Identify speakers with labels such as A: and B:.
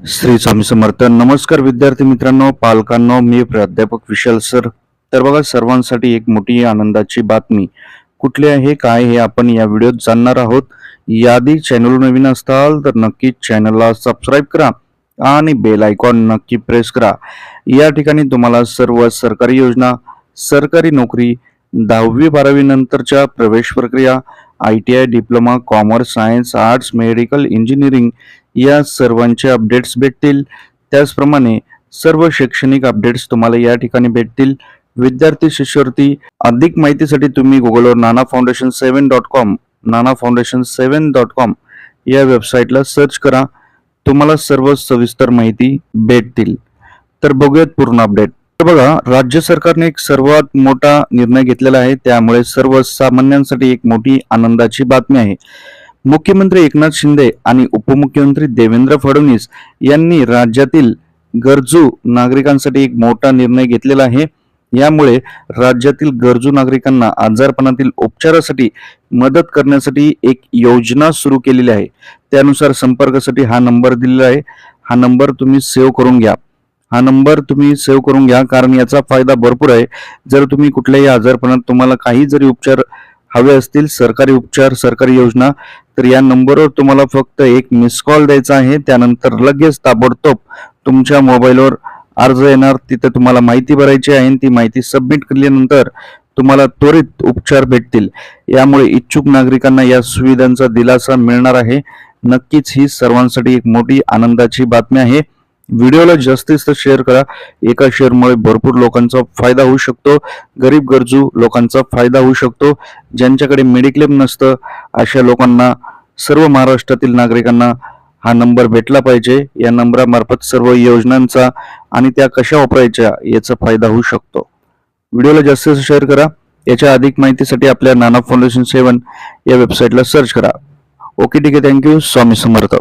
A: श्री स्वामी समर्थ. नमस्कार विद्यार्थी मित्रांनो पालकांनो मी प्राध्यापक विशाल सर. तर बघा सर्वांसाठी एक मोठी आनंदाची बातमी. कुठली आहे काय हे आपण या व्हिडिओत जाणणार आहोत. यादी चॅनल नवीन असताल तर नक्की चॅनलला सबस्क्राईब करा आणि बेल आयकॉन नक्की प्रेस करा. या ठिकाणी तुम्हाला सर्व सरकारी योजना सरकारी नोकरी दहावी बारावी नंतरच्या प्रवेश प्रक्रिया I T I diploma commerce science arts medical engineering या सर्वांचे अपडेट्स भेटतील. त्याचप्रमाणे सर्व शैक्षणिक अपडेट्स तुम्हाला या ठिकाणी भेटतील. विद्यार्थी शिष्यवृत्ती अधिक माहितीसाठी तुम्ही गुगलवर Nana foundation seven dot com Nana foundation seven dot com या वेबसाईटला सर्च करा. तुम्हाला सर्व सविस्तर माहिती भेटतील. तर बघूयात पूर्ण अपडेट तर बघा राज्य सरकारने एक सर्वात मोठा निर्णय घेतलेला आहे. त्यामुळे सर्वसामान्यांसाठी एक मोठी आनंदाची बातमी आहे. मुख्यमंत्री एकनाथ शिंदे आणि उपमुख्यमंत्री देवेंद्र फडणवीस यांनी राज्यातील गरजू नागरिकांसाठी एक मोठा निर्णय घेतलेला आहे. यामुळे राज्यातील गरजू नागरिकांना आजारपणातील उपचारासाठी मदत करण्यासाठी एक योजना सुरू केलेली आहे. त्यानुसार संपर्कासाठी हा नंबर दिलेला आहे. हा नंबर तुम्ही सेव्ह करून घ्या. हा नंबर तुम्ही सेव्ह करून घ्या कारण याचा फायदा भरपूर आहे. जर तुम्ही कुठल्याही आजारपणात तुम्हाला काही जरी उपचार हवे असतील सरकारी उपचार सरकारी योजना तर या नंबरवर तुम्हाला फक्त एक मिस कॉल द्यायचा आहे. त्यानंतर लगेच ताबडतोब तुमच्या मोबाईलवर अर्ज येणार. तिथे तुम्हाला माहिती भरायची आहे आणि ती माहिती सबमिट केल्यानंतर तुम्हाला त्वरित उपचार भेटतील. यामुळे इच्छुक नागरिकांना या सुविधांचा दिलासा मिळणार आहे. नक्कीच ही सर्वांसाठी एक मोठी आनंदाची बातमी आहे. व्हिडिओला जास्तीत जास्त शेअर करा. एका शेअरमुळे भरपूर लोकांचा फायदा होऊ शकतो. गरीब गरजू लोकांचा फायदा होऊ शकतो. ज्यांच्याकडे मेडिक्लेम नसतं अशा लोकांना सर्व महाराष्ट्रातील नागरिकांना हा नंबर भेटला पाहिजे. या नंबरामार्फत सर्व योजनांचा आणि त्या कशा वापरायच्या याचा फायदा होऊ शकतो. व्हिडिओला जास्तीत जास्त शेअर करा. याच्या अधिक माहितीसाठी आपल्या नाना फाउंडेशन सेवन या वेबसाईटला सर्च करा. ओके ठीक आहे. Thank you Swami Samarth.